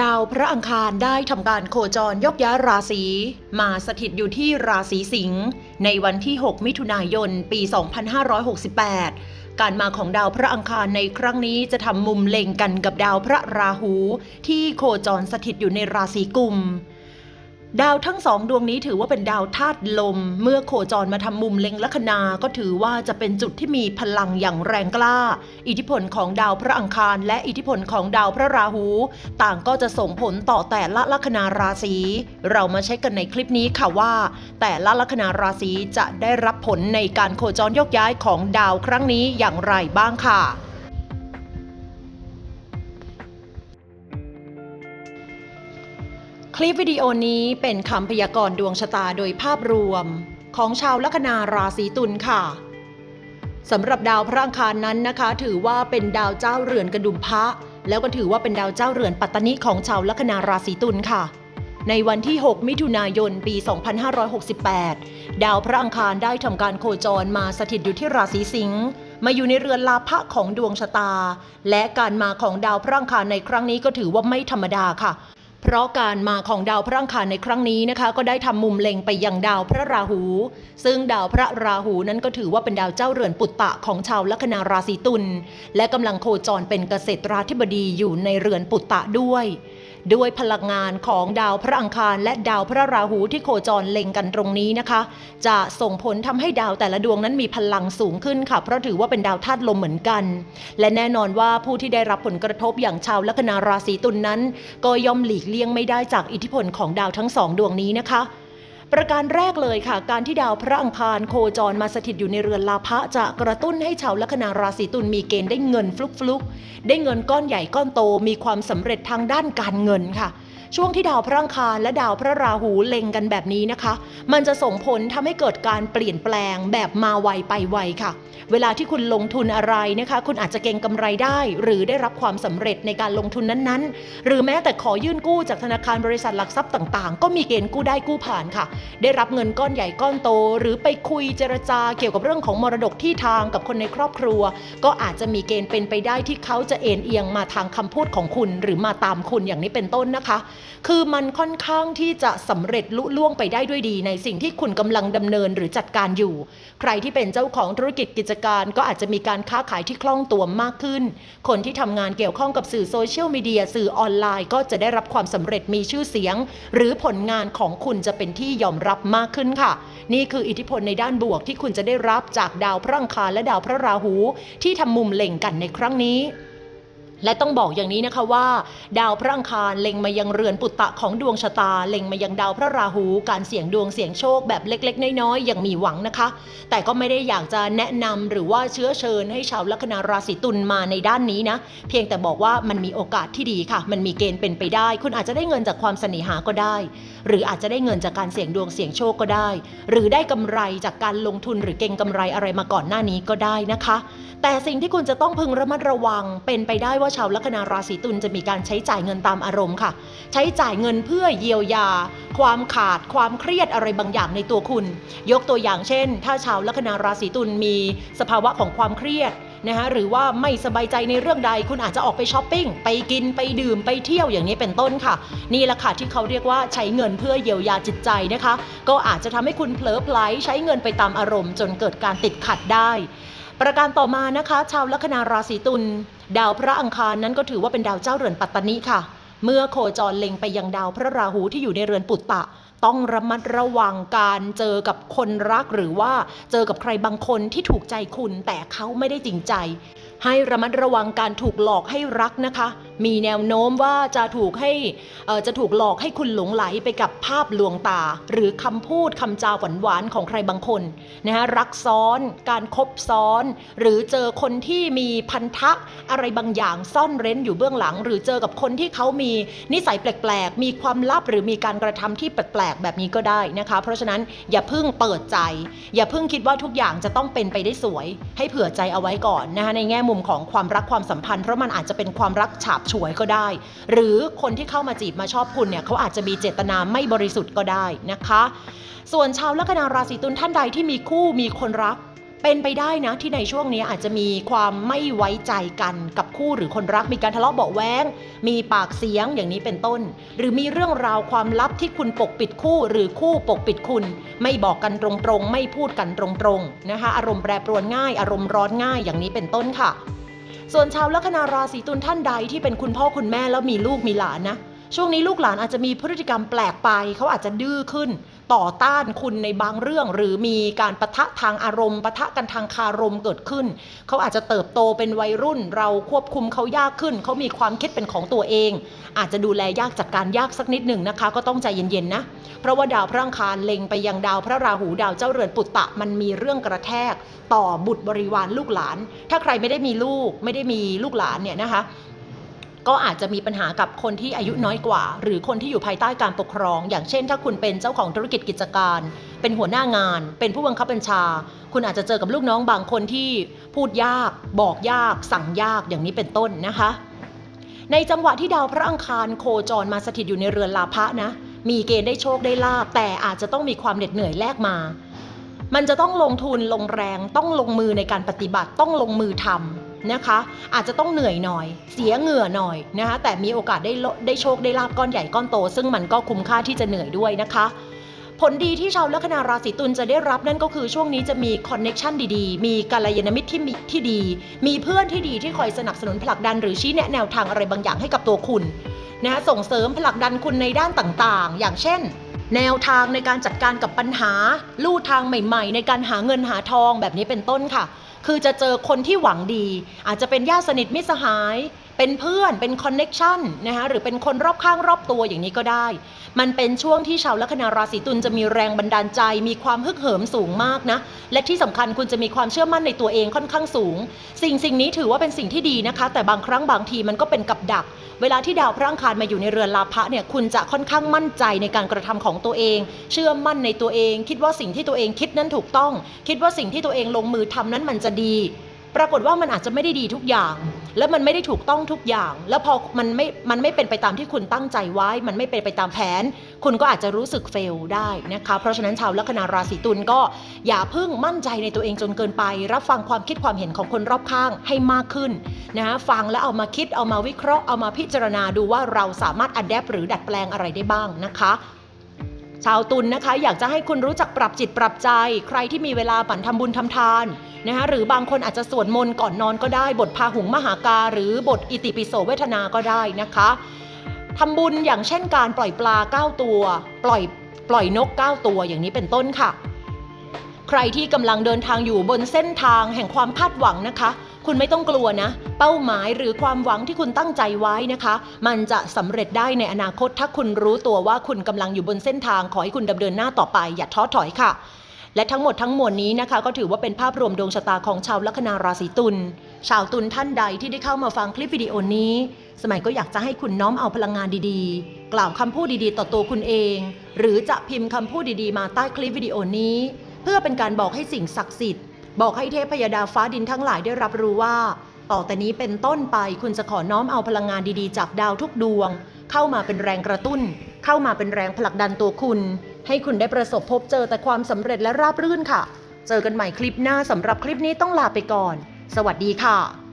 ดาวพระอังคารได้ทำการโคจรยกย้ายราศีมาสถิตอยู่ที่ราศีสิงห์ในวันที่ 6 มิถุนายน ปี 2568 การมาของดาวพระอังคารในครั้งนี้จะทำมุมเล็งกันกับดาวพระราหู ที่โคจรสถิตอยู่ในราศีกุม ดาวทั้งสองดวงนี้ถือว่าเป็นดาวธาตุลม เมื่อโคจรมาทำมุมเล็งลัคนา ก็ถือว่าจะเป็นจุดที่มีพลังอย่างแรงกล้า อิทธิพลของดาวพระอังคาร และอิทธิพลของดาวพระราหู ต่างก็จะส่งผลต่อแต่ละลัคนาราศีเรามาเช็คกันในคลิปนี้ค่ะว่า แต่ละลัคนาราศีจะได้รับผลในการโคจรยกย้ายของดาวครั้งนี้อย่างไรบ้างค่ะ คลิปวิดีโอนี้เป็นคำพยากรณ์ดวงชะตาโดยภาพรวม ของชาวลัคนาราศีตุลค่ะสำหรับดาวพระอังคารนั้นนะคะ ถือว่าเป็นดาวเจ้าเรือนกระดุมพระ แล้วก็ถือว่าเป็นดาวเจ้าเรือนปัตตนิของชาวลัคนาราศีตุลค่ะ ในวันที่ 6 มิถุนายน ปี 2568 ดาวพระอังคารได้ทำการโคจรมาสถิตอยู่ที่ราศีสิงห์มาอยู่ในเรือนลาภะของดวงชะตา และการมาของดาวพระอังคารในครั้งนี้ก็ถือว่าไม่ธรรมดาค่ะ เพราะการมาของดาวพระอังคารในครั้งนี้นะคะ ก็ได้ทำมุมเล็งไปยังดาวพระราหู ซึ่งดาวพระราหูนั้นก็ถือว่าเป็นดาวเจ้าเรือนปุตตะของชาวลัคนาราศีตุลและกำลังโคจรเป็นเกษตราธิบดีอยู่ในเรือนปุตตะด้วย ด้วยพลังงานของดาวพระอังคารและดาวพระราหูที่โคจรเล็งกันตรงนี้นะคะ จะส่งผลทำให้ดาวแต่ละดวงนั้นมีพลังสูงขึ้นค่ะ เพราะถือว่าเป็นดาวธาตุลมเหมือนกัน และแน่นอนว่าผู้ที่ได้รับผลกระทบอย่างชาวลัคนาราศีตุลนนั้น ก็ย่อมหลีกเลี่ยงไม่ได้จากอิทธิพลของดาวทั้งสองดวงนี้นะคะ ประการแรกเลยค่ะ การที่ดาวพระอังคารโคจรมาสถิตอยู่ในเรือนลาภะจะกระตุ้นให้ชาวลัคนาราศีตุลมีเกณฑ์ได้เงินฟลุกฟลุกๆได้เงินก้อนใหญ่ก้อนโตมีความสำเร็จทางด้านการเงินค่ะ ช่วงที่ดาวพระอังคารและดาวพระราหูเล็งกันแบบนี้นะคะ มันจะส่งผลทำให้เกิดการเปลี่ยนแปลงแบบมาไวไปไวค่ะ เวลาที่คุณลงทุนอะไรนะคะ คุณอาจจะเก็งกำไรได้ หรือได้รับความสำเร็จในการลงทุนนั้นๆ หรือแม้แต่ขอยื่นกู้จากธนาคารบริษัทหลักทรัพย์ต่างๆ ก็มีเกณฑ์กู้ได้กู้ผ่านค่ะ ได้รับเงินก้อนใหญ่ก้อนโต หรือไปคุยเจรจาเกี่ยวกับเรื่องของมรดกที่ทางกับคนในครอบครัว ก็อาจจะมีเกณฑ์เป็นไปได้ที่เขาจะเอ็นเอียงมาทางคำพูดของคุณ หรือมาตามคุณอย่างนี้เป็นต้นนะคะคือมันค่อนข้างที่จะสำเร็จลุล่วงไปได้ด้วยดี ในสิ่งที่คุณกำลังดำเนินหรือจัดการอยู่ ใครที่เป็นเจ้าของธุรกิจกิจการก็อาจจะมีการค้าขายที่คล่องตัวมากขึ้น คนที่ทำงานเกี่ยวข้องกับสื่อโซเชียลมีเดียสื่อออนไลน์ ก็จะได้รับความสำเร็จมีชื่อเสียง หรือผลงานของคุณจะเป็นที่ยอมรับมากขึ้นค่ะ นี่คืออิทธิพลในด้านบวกที่คุณจะได้รับจากดาวพระอังคารและดาวพระราหู ที่ทำมุมเล็งกันในครั้งนี้ และต้องบอกอย่างนี้นะคะว่า ดาวพระอังคารเล็งมายังเรือนปุตตะของดวงชะตา เล็งมายังดาวพระราหู การเสี่ยงดวงเสี่ยงโชคแบบเล็ก ๆ น้อยๆอย่างมีหวังนะคะ แต่ก็ไม่ได้อยากจะแนะนำหรือว่าเชื้อเชิญให้ชาวลัคนาราศีตุลมาในด้านนี้นะ เพียงแต่บอกว่ามันมีโอกาสที่ดีค่ะ มันมีเกณฑ์เป็นไปได้ คุณอาจจะได้เงินจากความเสน่หาก็ได้ หรืออาจจะได้เงินจากการเสี่ยงดวงเสี่ยงโชคก็ได้ หรือได้กำไรจากการลงทุนหรือเก็งกำไรอะไรมาก่อนหน้านี้ก็ได้นะคะ แต่สิ่งที่คุณจะต้องพึงระมัดระวังเป็นไปได้ว่าว่าชาวลัคนาราศีตุลจะมีการใช้จ่ายเงินตามอารมณ์ค่ะ ใช้จ่ายเงินเพื่อเยียวยา ความขาดความเครียดอะไรบางอย่างในตัวคุณ ยกตัวอย่างเช่น ถ้าชาวลัคนาราศีตุลมีสภาวะของความเครียดนะคะหรือว่าไม่สบายใจในเรื่องใดคุณอาจจะออกไปช้อปปิ้ง ไปกินไปดื่มไปเที่ยวอย่างนี้เป็นต้นค่ะ นี่แหละค่ะที่เขาเรียกว่าใช้เงินเพื่อเยียวยาจิตใจนะคะ ก็อาจจะทำให้คุณเผลอไพลใช้เงินไปตามอารมณ์ จนเกิดการติดขัดได้ ประการต่อมานะคะ ชาวลัคนาราศีตุลดาวพระอังคารนั้นก็ถือว่าเป็นดาวเจ้าเรือนปัตตนิค่ะ เมื่อโคจรเล็งไปยังดาวพระราหูที่อยู่ในเรือนปุตตะ ต้องระมัดระวังการเจอกับคนรักหรือว่าเจอกับใครบางคนที่ถูกใจคุณแต่เขาไม่ได้จริงใจ ให้ระมัดระวังการถูกหลอกให้รักนะคะมีแนวโน้มว่าจะถูกให้จะถูกหลอกให้คุณหลงไหลไปกับภาพลวงตา หรือคำพูดคำจาหวานๆของใครบางคนนะฮะรักซ้อน การคบซ้อน หรือเจอคนที่มีพันธะอะไรบางอย่างซ่อนเร้นอยู่เบื้องหลัง หรือเจอกับคนที่เขามีนิสัยแปลก ๆ มีความลับหรือมีการกระทำที่แปลกๆแบบนี้ก็ได้นะคะ เพราะฉะนั้นอย่าเพิ่งเปิดใจ อย่าเพิ่งคิดว่าทุกอย่างจะต้องเป็นไปได้สวย ให้เผื่อใจเอาไว้ก่อนนะคะในแง่มุมของความรักความสัมพันธ์เพราะมันอาจจะเป็นความรักฉาบฉวยก็ได้ หรือคนที่เข้ามาจีบมาชอบคุณเนี่ยเขาอาจจะมีเจตนาไม่บริสุทธิ์ก็ได้นะคะ ส่วนชาวลัคนาราศีตุลท่านใดที่มีคู่มีคนรักเป็นไปได้นะที่ในช่วงนี้อาจจะมีความไม่ไว้ใจกันกับคู่หรือคนรักมีการทะเลาะเบาแว้งมีปากเสียงอย่างนี้เป็นต้น หรือมีเรื่องราวความลับที่คุณปกปิดคู่หรือคู่ปกปิดคุณ ไม่บอกกันตรงๆ ไม่พูดกันตรงๆนะคะ อารมณ์แปรปรวนง่าย อารมณ์ร้อนง่ายอย่างนี้เป็นต้นค่ะ ส่วนชาวลัคนาราศีตุลท่านใดที่เป็นคุณพ่อคุณแม่แล้วมีลูกมีหลานนะช่วงนี้ลูกหลานอาจจะมีพฤติกรรมแปลกไปเขาอาจจะดื้อขึ้น ต่อต้านคุณในบางเรื่อง หรือมีการปะทะทางอารมณ์ปะทะกันทางคารมเกิดขึ้น เขาอาจจะเติบโตเป็นวัยรุ่น เราควบคุมเขายากขึ้น เขามีความคิดเป็นของตัวเอง อาจจะดูแลยากจากการยากสักนิดหนึ่งนะคะ ก็ต้องใจเย็นๆนะ เพราะว่าดาวพระอังคารเล็งไปยังดาวพระราหูดาวเจ้าเรือนปุตตะมันมีเรื่องกระแทก ต่อบุตรบริวารลูกหลาน ถ้าใครไม่ได้มีลูกไม่ได้มีลูกหลานเนี่ยนะคะ ก็อาจจะมีปัญหากับคนที่อายุน้อยกว่า หรือคนที่อยู่ภายใต้การปกครอง อย่างเช่น ถ้าคุณเป็นเจ้าของธุรกิจกิจการ เป็นหัวหน้างาน เป็นผู้บังคับบัญชา คุณอาจจะเจอกับลูกน้องบางคนที่พูดยาก บอกยาก สั่งยากอย่างนี้เป็นต้นนะคะ ในจังหวะที่ดาวพระอังคารโคจรมาสถิตอยู่ในเรือนลาภะนะมีเกณฑ์ได้โชคได้ลาบแต่อาจจะต้องมีความเหน็ดเหนื่อยแลกมา มันจะต้องลงทุนลงแรงต้องลงมือในการปฏิบัติต้องลงมือทำ นะคะ อาจจะต้องเหนื่อยหน่อย เสียเหงื่อหน่อยนะคะ แต่มีโอกาสได้ได้โชคได้ลาบก้อนใหญ่ก้อนโต ซึ่งมันก็คุ้มค่าที่จะเหนื่อยด้วยนะคะผลดีที่ชาวลัคนาราศีตุลจะได้รับนั่นก็คือช่วงนี้จะมีคอนเน็ชันดีๆ มีกัลยาณมิตรที่มีที่ดี มีเพื่อนที่ดีที่คอยสนับสนุนผลักดันหรือชี้แนะแนวทางอะไรบางอย่างให้กับตัวคุณนะคะส่งเสริมผลักดันคุณในด้านต่างๆ อย่างเช่น แนวทางในการจัดการกับปัญหา ลู่ทางใหม่ๆ ในการหาเงินหาทองแบบนี้เป็นต้นค่ะ คือจะเจอคนที่หวังดี อาจจะเป็นญาติสนิทมิตรสหาย เป็นเพื่อนเป็นคอนเน็ชันนะคะหรือเป็นคนรอบข้างรอบตัวอย่างนี้ก็ได้ มันเป็นช่วงที่ชาวลัคนาราศีตุลจะมีแรงบันดาลใจ มีความฮึกเหิมสูงมากนะ และที่สำคัญคุณจะมีความเชื่อมั่นในตัวเองค่อนข้างสูง สิ่งสิ่งนี้ถือว่าเป็นสิ่งที่ดีนะคะ แต่บางครั้งบางทีมันก็เป็นกับดัก เวลาที่ดาวพระอังคารมาอยู่ในเรือนลาภะเนี่ยคุณจะค่อนข้างมั่นใจในการกระทำของตัวเอง เชื่อมั่นในตัวเอง คิดว่าสิ่งที่ตัวเองคิดนั้นถูกต้อง คิดว่าสิ่งที่ตัวเองลงมือทำนั้นมันจะดี ปรากฏว่ามันอาจจะไม่ได้ดีทุกอย่าง และมันไม่ได้ถูกต้องทุกอย่าง แล้วพอมันไม่มันไม่เป็นไปตามที่คุณตั้งใจไว้ มันไม่เป็นไปตามแผน คุณก็อาจจะรู้สึกเฟลได้นะคะเพราะฉะนั้นชาวลัคนาราศีตุลก็อย่าเพิ่งมั่นใจในตัวเองจนเกินไป รับฟังความคิดความเห็นของคนรอบข้างให้มากขึ้นนะฟังแล้วเอามาคิดเอามาวิเคราะห์เอามาพิจารณาดูว่าเราสามารถอัดแอปหรือดัดแปลงอะไรได้บ้างนะคะ ชาวตุลนะคะ อยากจะให้คุณรู้จักปรับจิตปรับใจ ใครที่มีเวลาปั่นทำบุญทำทานนะคะหรือบางคนอาจจะสวดมนต์ก่อนนอนก็ได้ บทพาหุงมหากา หรือบทอิติปิโสเวทนาก็ได้นะคะทำบุญอย่างเช่นการปล่อยปลา 9 ตัว ปล่อยปล่อยนก 9 ตัวอย่างนี้เป็นต้นค่ะ ใครที่กำลังเดินทางอยู่บนเส้นทางแห่งความคาดหวังนะคะ คุณไม่ต้องกลัวนะ เป้าหมายหรือความหวังที่คุณตั้งใจไว้นะคะ มันจะสำเร็จได้ในอนาคตถ้าคุณรู้ตัวว่าคุณกำลังอยู่บนเส้นทางขอให้คุณดำเนินหน้าต่อไป อย่าท้อถอยค่ะ และทั้งหมดทั้งมวลนี้นะคะ ก็ถือว่าเป็นภาพรวมดวงชะตาของชาวลัคนาราศีตุลชาวตุลท่านใดที่ได้เข้ามาฟังคลิปวิดีโอนี้ สมัยก็อยากจะให้คุณน้อมเอาพลังงานดีๆ กล่าวคำพูดดีๆ ต่อตัวคุณเอง หรือจะพิมพ์คำพูดดีๆ มาใต้คลิปวิดีโอนี้ เพื่อเป็นการบอกให้สิ่งศักดิ์สิทธิ์ บอกให้เทพยดาฟ้าดินทั้งหลายได้รับรู้ว่า ต่อแต่นี้เป็นต้นไปคุณจะขอน้อมเอาพลังงานดีๆ จากดาวทุกดวง เข้ามาเป็นแรงกระตุ้น เข้ามาเป็นแรงผลักดันตัวคุณ ให้คุณได้ประสบพบเจอแต่ความสำเร็จและราบรื่นค่ะ เจอกันใหม่คลิปหน้าสำหรับคลิปนี้ต้องลาไปก่อน สวัสดีค่ะ